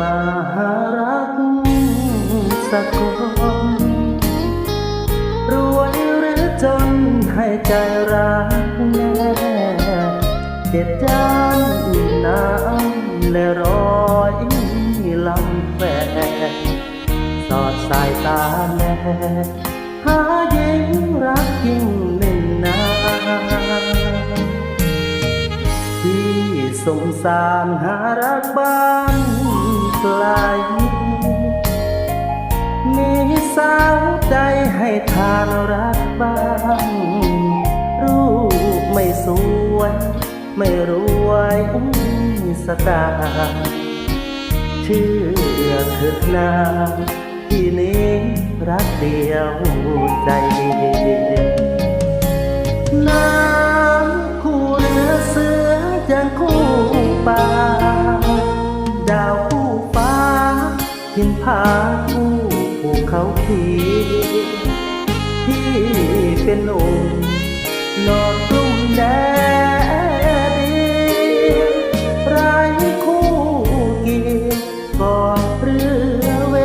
มาหารักสักคนรวยหรือจนให้ใจรักแน่เด็ดจ้านน้ำและรอยลำแฝงสอดสายตาแน่หายิ่งรักยิ่งหนึ่งนาที่สงสารหารักบ้าน ไกลมีสาวใจให้ทานรักบ้าง รูปไม่สวย ไม่รวยสตางค์เชื่อเถิดนาที่นี้รักเดียวใจ หินผาคู่ภูเขาขีที่เป็นหนุ่มนอนกลุ่มแดดเดียวไร้คู่เกียรก่อเรือเว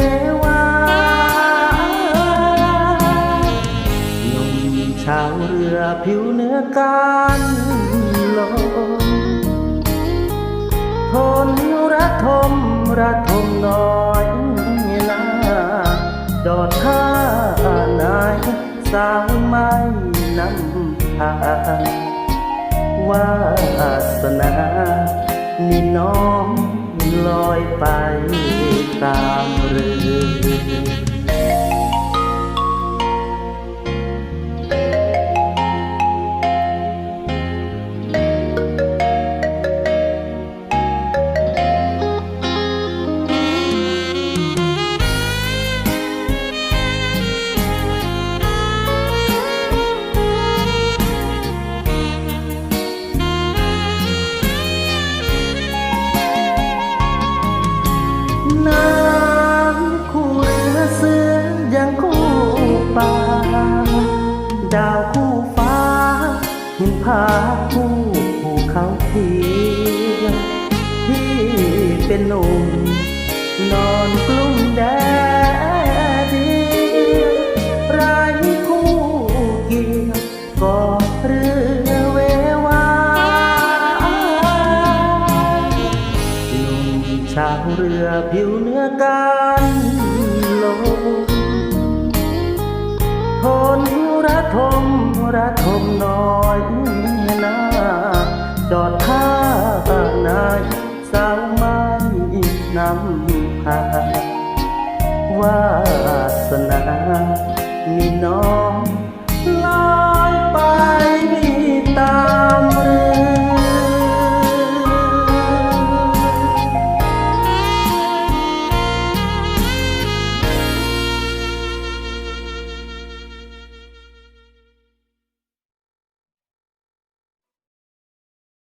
วาหนุ่มชาวเรือผิวเนื้อการลม ทนระทมระทมน้อยนาดอดท่านายสาวไม่นำทางวาสนานี่น้องลอยไปตามเรือ คู่ภูเขาเขียวที่เป็นหนุ่มนอนกลุ้มแดดเดียวไร้คู่เกี่ยวก็เรือเววาหนุ่มชาวเรือผิวเนื้อการลมทนระทมระทมน้อยน จอดท่านาสาวไม้นำพาวาสนามีน้อง